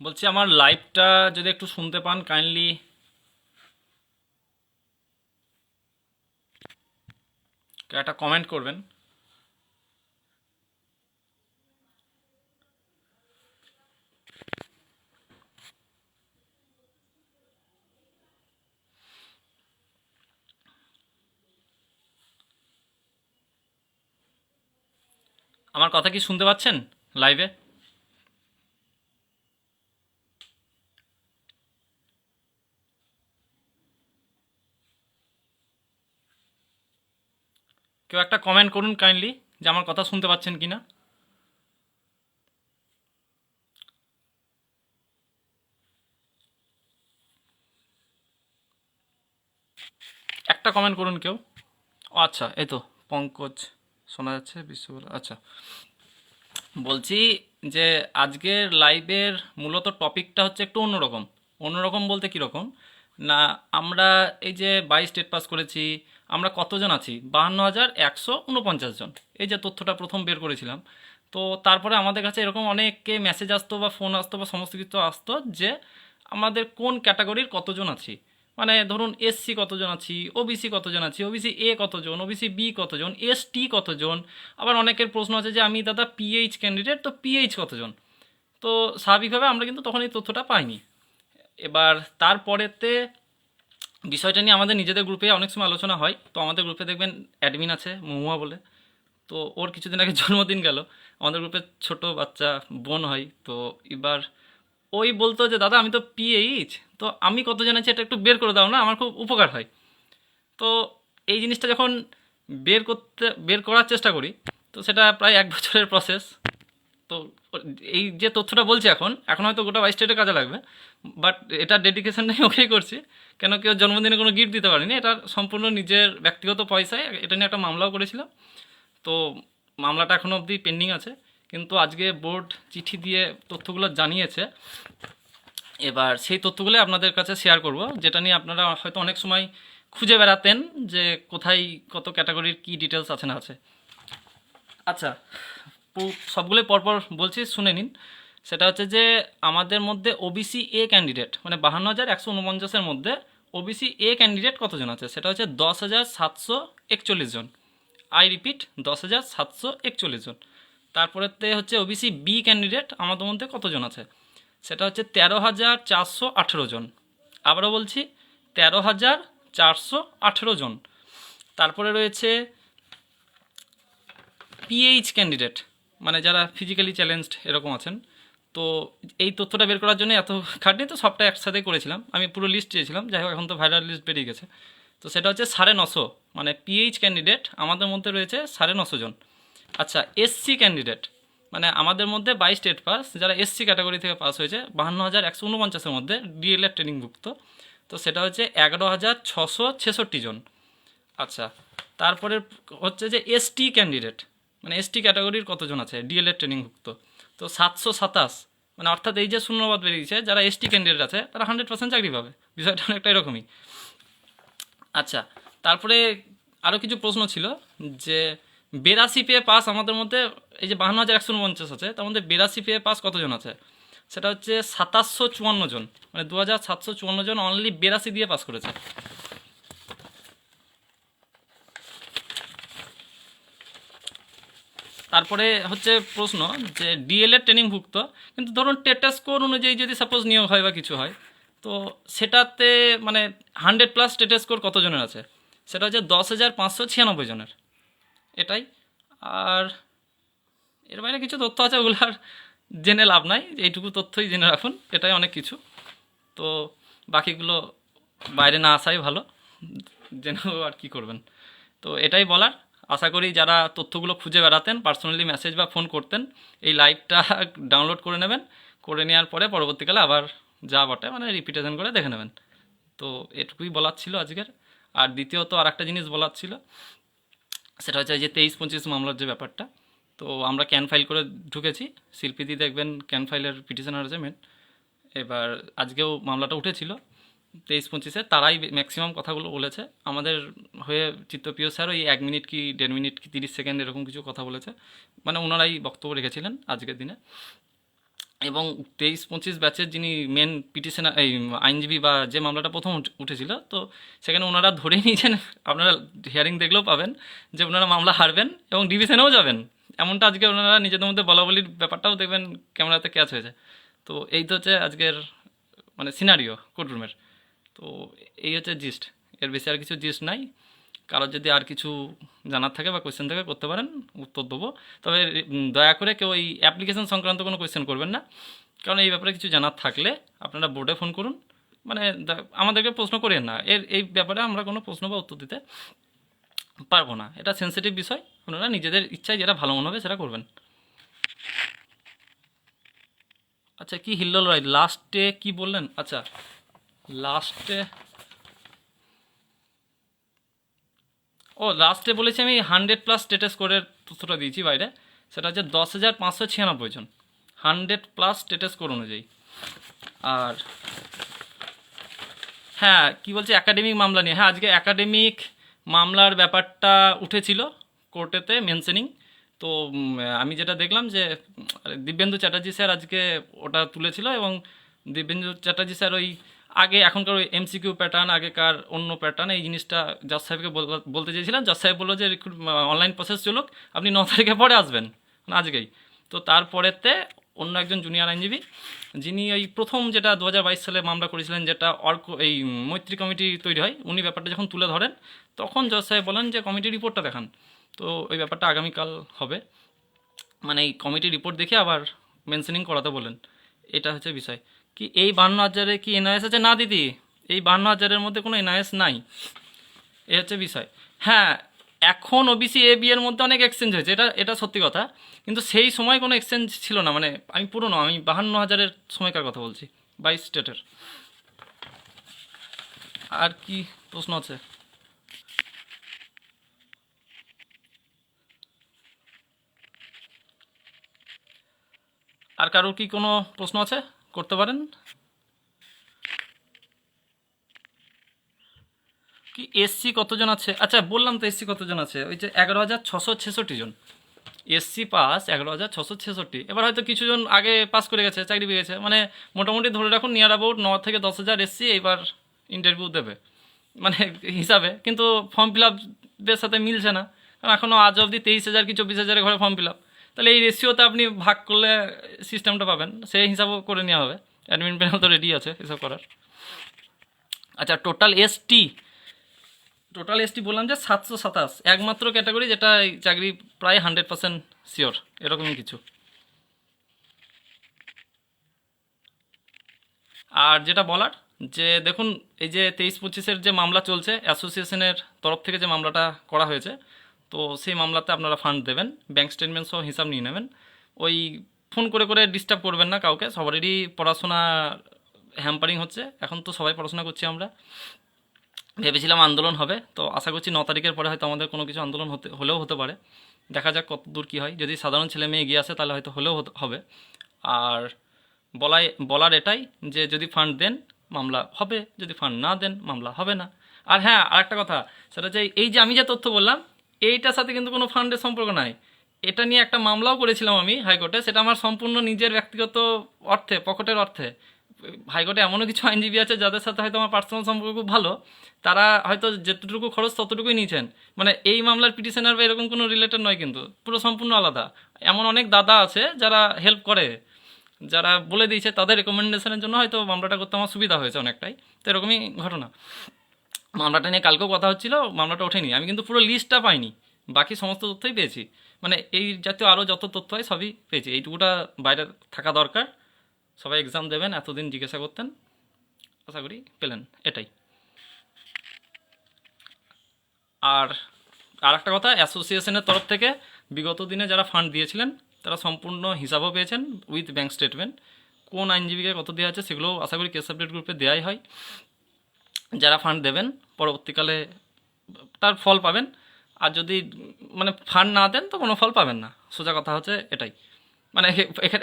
বলছি, আমার লাইভটা যদি একটু শুনতে পান কাইন্ডলি একটা কমেন্ট করবেন। আমার কথা কি শুনতে পাচ্ছেন? লাইভে কেউ একটা কমেন্ট করুন কাইন্ডলি যে আমার কথা শুনতে পাচ্ছেন কি না একটা কমেন্ট করুন কেউ। আচ্ছা এই তো, পঙ্কজ শোনা যাচ্ছে বিশ্ব আচ্ছা। বলছি যে আজকের লাইভের মূলত টপিকটা হচ্ছে একটু অন্যরকম। অন্যরকম বলতে কীরকম? না, আমরা এই যে বাইশ স্টেট পাস করেছি, আমরা কতজন আছি? বাহান্ন হাজার একশো উনপঞ্চাশ জন। এই যে তথ্যটা প্রথম বের করেছিলাম। তো তারপরে আমাদের কাছে এরকম অনেককে মেসেজ আসতো বা ফোন আসতো বা সমস্ত কিছু আসতো যে আমাদের কোন ক্যাটাগরির কতজন আছি। মানে ধরুন এসসি কতজন আছি ওবিসি কতজন আছি ওবিসি এ কতজন ওবিসি বি কতজন এসটি কতজন? আবার অনেকের প্রশ্ন আছে যে আমি দাদা পিএইচ ক্যান্ডিডেট তো পিএইচ কতজন? তো স্বাভাবিকভাবে আমরা কিন্তু তখন এই তথ্যটা পাইনি। এবার তারপরেতে বিষয়টা নিয়ে আমাদের নিজেদের গ্রুপে অনেক সময় আলোচনা হয়। তো আমাদের গ্রুপে দেখবেন অ্যাডমিন আছে, মহুয়া বলে। তো ওর কিছুদিন আগে জন্মদিন গেল। আমাদের গ্রুপে ছোট বাচ্চা বোন হয়। তো এবার ওই বলতো যে, দাদা, আমি তো পিএইচ তো আমি কত আছে এটা একটু বের করে দাও না? আমার খুব উপকার হয়। তো এই জিনিসটা যখন বের করতে, বের করার চেষ্টা করি, তো সেটা প্রায় এক বছরের প্রসেস তো এই যে তথ্যটা বলছি এখন এখন হয়তো গোটা বাইশ স্টেটে কাজে লাগবে বাট এটা ডেডিকেশন নিয়ে ওকেই করছি। কেন কেউ জন্মদিনে কোনো গিফট দিতে পারিনি, এটা সম্পূর্ণ নিজের ব্যক্তিগত পয়সায়, এটা নিয়ে একটা মামলাও করেছিলাম। তো মামলাটা এখনও অবধি পেন্ডিং আছে। কিন্তু আজকে বোর্ড চিঠি দিয়ে তথ্যগুলো জানিয়েছে। এবার সেই তথ্যগুলো আপনাদের কাছে শেয়ার করব, যেটা নিয়ে আপনারা হয়তো অনেক সময় খুঁজে বেড়াতেন যে কোথায় কত ক্যাটাগরির কী ডিটেলস আছে না আছে। আচ্ছা সবগুলোই পরপর বলছি, শুনে নিন। সেটা হচ্ছে যে আমাদের মধ্যে ওবিসি এ ক্যান্ডিডেট মানে বাহান্ন হাজার একশো উনপঞ্চাশের মধ্যে ওবিসি এ ক্যান্ডিডেট কতজন আছে? সেটা হচ্ছে দশ হাজার সাতশো একচল্লিশ জন। আই রিপিট দশ হাজার সাতশো একচল্লিশ জন। তারপরেতে হচ্ছে ওবিসি বি ক্যান্ডিডেট আমাদের মধ্যে কতজন আছে? সেটা হচ্ছে তেরো হাজার চারশো আঠেরো জন। আবারও বলছি, তেরো হাজার চারশো আঠেরো জন। তারপরে রয়েছে পিএইচ ক্যান্ডিডেট মানে যারা ফিজিক্যালি চ্যালেঞ্জড এরকম আছেন। তো এই তথ্যটা বের করার জন্য এত খাটনি, তো সবটা একসাথে করেছিলাম। আমি পুরো লিস্ট চেয়েছিলাম যাই হোক, এখন তো ভাইরাল লিস্ট বেরিয়ে গেছে। তো সেটা হচ্ছে সাড়ে নশো মানে পিএইচ ক্যান্ডিডেট আমাদের মধ্যে রয়েছে সাড়ে নশো জন। আচ্ছা এসসি ক্যান্ডিডেট মানে আমাদের মধ্যে বাইশ স্টেট পাস যারা এসসি ক্যাটাগরি থেকে পাস হয়েছে, বাহান্ন হাজার একশো উনপঞ্চাশের মধ্যে ডিএলএড ট্রেনিংভুক্ত তো সেটা হচ্ছে এগারো হাজার ছশো ছেষট্টি জন। আচ্ছা তারপরে হচ্ছে যে এসটি ক্যান্ডিডেট মানে এসটি ক্যাটাগরির কতজন আছে? ডিএলএড ট্রেনিংভুক্ত তো সাতশো সাতাশ মানে অর্থাৎ এই যে শূন্যবাদ বেরিয়েছে যারা এসটি ক্যান্ডিডেট আছে, তারা হান্ড্রেড পার্সেন্ট চাকরি পাবে। বিষয়টা অনেকটা এরকমই। আচ্ছা তারপরে আরও কিছু প্রশ্ন ছিল যে বেরাশি পেয়ে পাস আমাদের মধ্যে, এই যে বাহান্ন হাজার একশো উনপঞ্চাশ আছে, তার মধ্যে বেরাশি পেয়ে পাস কতজন আছে? সেটা হচ্ছে সাতাশশো চুয়ান্ন জন মানে দু হাজার সাতশো চুয়ান্ন জন অনলি বেরাশি দিয়ে পাস করেছে। তারপরে হচ্ছে প্রশ্ন যে ডিএলএড ট্রেনিংভুক্ত, কিন্তু ধরুন টেটা স্কোর অনুযায়ী যদি সাপোজ নিয়োগ হয় বা কিছু হয়, তো সেটাতে মানে হান্ড্রেড প্লাস টেটা স্কোর কতজনের আছে? সেটা হচ্ছে দশ হাজার পাঁচশো ছিয়ানব্বই জনের। এটাই। আর এর বাইরে কিছু তথ্য আছে ওগুলো আর জেনে লাভ নাই। এইটুকু তথ্যই জেনে রাখুন, এটাই অনেক কিছু। তো বাকিগুলো বাইরে না আসাই ভালো জেনেও আর কি করবেন। তো এটাই বলার। আশা করি যারা তথ্যগুলো খুঁজে বেড়াতেন, পার্সোনালি মেসেজ বা ফোন করতেন, এই লাইভটা ডাউনলোড করে নেবেন। করে নেওয়ার পরে পরবর্তীকালে আবার যা বটে মানে রিপিটেশন করে দেখে নেবেন। তো এটুকুই বলার ছিল আজকের। আর দ্বিতীয়ত আর একটা জিনিস বলার ছিল সেটা হচ্ছে যে তেইশ পঁচিশ মামলার যে ব্যাপারটা, তো আমরা ক্যান ফাইল করে ঢুকেছি। শিল্পীদি দেখবেন ক্যান ফাইলের পিটিশন আর্জেমেন্ট এবার আজকেও মামলাটা উঠেছিল, তেইশ পঁচিশে তারাই ম্যাক্সিমাম কথাগুলো বলেছে। আমাদের হয়ে চিত্তপ্রিয় স্যার ওই এক মিনিট কি, দেড় মিনিট কি, তিরিশ সেকেন্ড এরকম কিছু কথা বলেছে। মানে ওনারাই বক্তব্য রেখেছিলেন আজকের দিনে। এবং তেইশ পঁচিশ ব্যাচের যিনি মেন পিটিশন এই আইনজীবী বা যে মামলাটা প্রথম উঠে- উঠেছিল, তো সেখানে ওনারা ধরেই নিয়েছেন, আপনারা হিয়ারিং দেখলেও পাবেন যে ওনারা মামলা হারবেন এবং ডিভিশনেও যাবেন। এমনটা আজকে ওনারা নিজেদের মধ্যে বলা বলির ব্যাপারটাও দেখবেন ক্যামেরাতে ক্যাচ হয়েছে। তো এই তো হচ্ছে আজকের মানে সিনারিও কোর্টরুমের তো এই হচ্ছে জিস্ট এর বেশি আর কিছু জিস্ট নাই। কারোর যদি আর কিছু জানার থাকে বা কোয়েশ্চেন থাকে করতে পারেন, উত্তর দেবো। তবে দয়া করে কেউ এই অ্যাপ্লিকেশন সংক্রান্ত কোনো কোয়েশ্চেন করবেন না। কারণ এই ব্যাপারে কিছু জানার থাকলে আপনারা বোর্ডে ফোন করুন। মানে আমাদেরকে প্রশ্ন করেন না। এর, এই ব্যাপারে আমরা কোনো প্রশ্ন বা উত্তর দিতে পারব না। এটা সেন্সিটিভ বিষয়। আপনারা নিজেদের ইচ্ছায় যেটা ভালো মনে হবে সেটা করবেন। আচ্ছা কি হিল্লোল রায় লাস্টে কি বললেন? আচ্ছা লাস্টে ও লাস্টে বলেছি আমি হান্ড্রেড প্লাস স্টেটাস কোডের তথ্যটা দিয়েছি বাইরে। সেটা হচ্ছে দশ হাজার পাঁচশো ছিয়ানব্বই জন। হান্ড্রেড প্লাস স্টেটাস কোড অনুযায়ী। আর হ্যাঁ কি বলছে? একাডেমিক মামলা নিয়ে। হ্যাঁ আজকে একাডেমিক মামলার ব্যাপারটা উঠেছিল কোর্টেতে মেনশনিং তো আমি যেটা দেখলাম যে দিব্যেন্দু চ্যাটার্জি স্যার আজকে ওটা তুলেছিল এবং দিব্যেন্দু চ্যাটার্জি স্যার ওই আগে এখনকার ওই এমসিকিউ প্যাটার্ন আগেকার অন্য প্যাটার্ন এই জিনিসটা জজ সাহেবকে বলতে চেয়েছিলাম। জজ সাহেব বলল যে অনলাইন প্রসেস চলুক, আপনি ন তারিখে পরে আসবেন মানে আজকেই। তো তারপরেতে অন্য একজন জুনিয়র আইনজীবী, যিনি ওই প্রথম যেটা দু হাজার বাইশ সালে মামলা করেছিলেন, যেটা অর্ক, এই মৈত্রী কমিটি তৈরি হয়, উনি ব্যাপারটা যখন তুলে ধরেন, তখন জজ সাহেব বলেন যে কমিটি রিপোর্টটা দেখান। তো ওই ব্যাপারটা আগামীকাল হবে। মানে এই কমিটি রিপোর্ট দেখে আবার মেনশনিং করাতে বলেন। এটা হচ্ছে বিষয়। কি এই বান্ন হাজারে কি এনআইএস আছে? না, দিদি। এই বান্ন হাজারের মধ্যে কোনো এনআইএস নাই। এ হচ্ছে বিষয়। হ্যাঁ এখন ওবিসি এ বি এর মধ্যে অনেক এক্সচেঞ্জ হয়েছে। এটা এটা সত্যি কথা। কিন্তু সেই সময় কোনো এক্সচেঞ্জ ছিল না। মানে আমি পুরনো, আমি বাহান্ন হাজারের সময়কার কথা বলছি, বাইশ স্টেটের। আর কি প্রশ্ন আছে? আর কারোর কি কোনো প্রশ্ন আছে? করতে পারেন? কি এসসি কতজন আছে? আচ্ছা বললাম তো এসসি কতজন আছে? ওই যে এগারো হাজার ছশো ছেষট্টি জন। এসসি পাস, এগারো হাজার ছশো ছেষট্টি। এবার হয়তো কিছুজন আগে পাস করে গেছে, চাকরি পেয়ে গেছে। মানে মোটামুটি ধরে রাখুন নিয়ার অ্যাবাউট ন থেকে দশ হাজার এসসি এবার ইন্টারভিউ দেবে। মানে হিসাবে। কিন্তু ফর্ম ফিল আপদের সাথে মিলছে না। কারণ এখনও আজ অবধি তেইশ হাজার কি চব্বিশ হাজারের ঘরে ফর্ম ফিল আপ তাহলে এই রেশিওতে আপনি ভাগ করলে সিস্টেমটা পাবেন। সেই হিসাবও করে নেওয়া হবে। অ্যাডমিন প্যানেল তো রেডি আছে এসব করার। আচ্ছা টোটাল এসটি টোটাল এসটি বললাম যে সাতশো সাতাশ। একমাত্র ক্যাটাগরি যেটা চাকরি প্রায় হান্ড্রেড পার্সেন্ট শিওর এরকমই কিছু। আর যেটা বলার, যে দেখুন, এই যে তেইশ পঁচিশের যে মামলা চলছে অ্যাসোসিয়েশনের তরফ থেকে যে মামলাটা করা হয়েছে তো সেই মামলাতে আপনারা ফান্ড দেবেন ব্যাংক স্টেটমেন্ট সহ হিসাব নিয়ে নেবেন। ওই ফোন করে করে ডিস্টার্ব করবেন না কাউকে সবারই পড়াশোনা হ্যাম্পারিং হচ্ছে। এখন তো সবাই পড়াশোনা করছি আমরা। ভেবেছিলাম আন্দোলন হবে, তো আশা করছি ন তারিখের পরে হয়তো আমাদের কোনো কিছু আন্দোলন হতে, হলেও হতে পারে। দেখা যাক কত দূর কী হয়। যদি সাধারণ ছেলে মেয়ে এগিয়ে আসে, তাহলে হয়তো হলেও হবে। আর বলাই, বলার এটাই যে যদি ফান্ড দেন, মামলা হবে। যদি ফান্ড না দেন, মামলা হবে না। আর হ্যাঁ আর একটা কথা, সেটা হচ্ছে এই যে আমি যে তথ্য বললাম এইটার সাথে কিন্তু কোনো ফান্ডের সম্পর্ক নাই। এটা নিয়ে একটা মামলাও করেছিলাম আমি হাইকোর্টে, সেটা আমার সম্পূর্ণ নিজের ব্যক্তিগত অর্থে, পকেটের অর্থে। হাইকোর্টে এমনও কিছু আইনজীবী আছে যাদের সাথে হয়তো আমার পার্সোনাল সম্পর্ক খুব ভালো, তারা হয়তো যেতটুকু খরচ ততটুকুই নিয়েছেন। মানে এই মামলার পিটিশনার বা এরকম কোনো রিলেটেড নয় কিন্তু, পুরো সম্পূর্ণ আলাদা। এমন অনেক দাদা আছে যারা হেল্প করে, যারা বলে দিয়েছে তাদের রেকমেন্ডেশনের জন্য হয়তো মামলাটা করতে আমার সুবিধা হয়েছে অনেকটাই। তো এরকমই ঘটনা। মামলাটা নিয়ে কালকেও কথা হচ্ছিল, মামলাটা ওঠেনি। আমি কিন্তু পুরো লিস্টটা পাইনি। বাকি সমস্ত তথ্যই পেয়েছি। মানে এই জাতীয় আরও যত তথ্য হয় সবই পেয়েছি। এইটুকুটা বাইরে থাকা দরকার। সবাই এক্সাম দেবেন, এতদিন জিজ্ঞাসা করতেন। আশা করি পেলেন। এটাই। আর আর একটা কথা অ্যাসোসিয়েশনের তরফ থেকে বিগত দিনে যারা ফান্ড দিয়েছিলেন, তারা সম্পূর্ণ হিসাবও পেয়েছেন উইথ ব্যাংক স্টেটমেন্ট কোন আইনজীবীকে কত দেওয়া আছে সেগুলো আশা করি কেস আপডেট গ্রুপে দেওয়াই হয়। যারা ফান্ড দেবেন, পরবর্তীকালে তার ফল পাবেন। আর যদি মানে ফান্ড না দেন, তো কোনো ফল পাবেন না। সোজা কথা হচ্ছে এটাই। মানে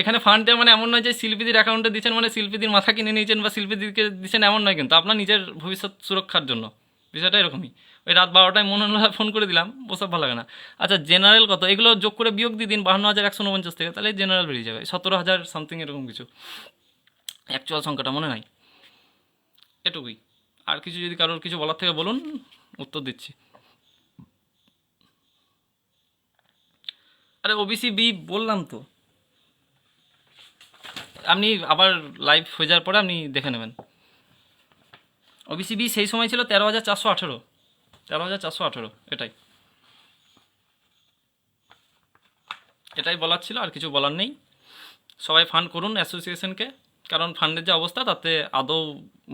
এখানে ফান্ড দেওয়া মানে এমন নয় যে শিল্পীদের অ্যাকাউন্টে দিচ্ছেন মানে শিল্পীদের মাথা কিনে নিয়েছেন বা শিল্পীদেরকে দিচ্ছেন এমন নয় কিন্তু, আপনার নিজের ভবিষ্যৎ সুরক্ষার জন্য। বিষয়টা এরকমই। ওই রাত বারোটায় মনে হলো ফোন করে দিলাম ওসব ভালো লাগে না। আচ্ছা জেনারেল কত? এগুলো যোগ করে বিয়োগ দিয়ে দিন, বাহান্ন হাজার একশো উনপঞ্চাশ থেকে, তাহলে জেনারেল বেরিয়ে যাবে। সতেরো হাজার সামথিং এরকম কিছু। অ্যাকচুয়াল সংখ্যাটা মনে নাই। এটুকুই। আর কিছু যদি কারোর কিছু বলার থেকে বলুন, উত্তর দিচ্ছি। আরে ওবিসি বি বললাম তো। আপনি আবার লাইভ হয়ে যাওয়ার পরে আপনি দেখে নেবেন। ওবিসি বি সেই সময় ছিল তেরো হাজার চারশো আঠেরো। তেরো হাজার চারশো আঠেরো, এটাই। এটাই বলার ছিল, আর কিছু বলার নেই। সবাই ফান্ড করুন অ্যাসোসিয়েশনকে কারণ ফান্ডের যে অবস্থা, তাতে আদৌ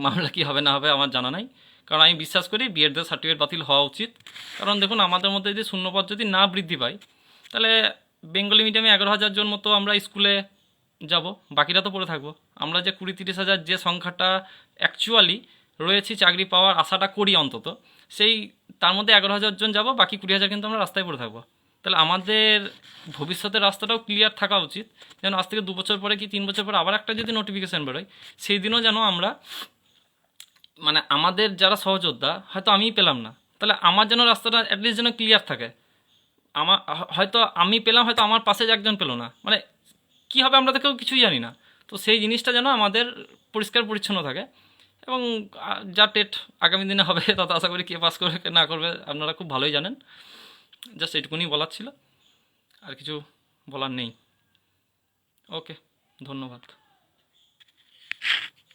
মামলা কি হবে না হবে আমার জানা নাই। কারণ আমি বিশ্বাস করি বিএডদের সার্টিফিকেট বাতিল হওয়া উচিত। কারণ দেখুন, আমাদের মধ্যে যদি শূন্যপদ যদি না বৃদ্ধি পায়, তাহলে বেঙ্গলি মিডিয়ামে এগারো হাজার জন মতো আমরা স্কুলে যাব, বাকিরা তো পড়ে থাকব। আমরা যে কুড়ি তিরিশ হাজার যে সংখ্যাটা অ্যাকচুয়ালি রয়েছি চাকরি পাওয়ার আশাটা করি অন্তত, সেই তার মধ্যে এগারো হাজার জন যাব, বাকি কুড়ি হাজার কিন্তু আমরা রাস্তায় পড়ে থাকব। তাহলে আমাদের ভবিষ্যতের রাস্তাটাও ক্লিয়ার থাকা উচিত। যেন আজ থেকে দু বছর পরে কি তিন বছর পরে আবার একটা যদি নোটিফিকেশান বেরোয়, সেই দিনও যেন আমরা মানে আমাদের যারা সহযোদ্ধা, হয়তো আমিই পেলাম না। তাহলে আমার যেন রাস্তাটা অ্যাটলিস্ট যেন ক্লিয়ার থাকে। আমার হয়তো আমি পেলাম, হয়তো আমার পাশে একজন পেল না। মানে কী হবে আমরা তো কেউ কিছুই জানি না। তো সেই জিনিসটা যেন আমাদের পরিষ্কার পরিচ্ছন্ন থাকে। এবং যা টেট আগামী দিনে হবে তাতে আশা করি কে পাস করবে, কে না করবে, আপনারা খুব ভালোই জানেন। জাস্ট এটুকুনি বলার ছিল। আর কিছু বলার নেই। ওকে ধন্যবাদ।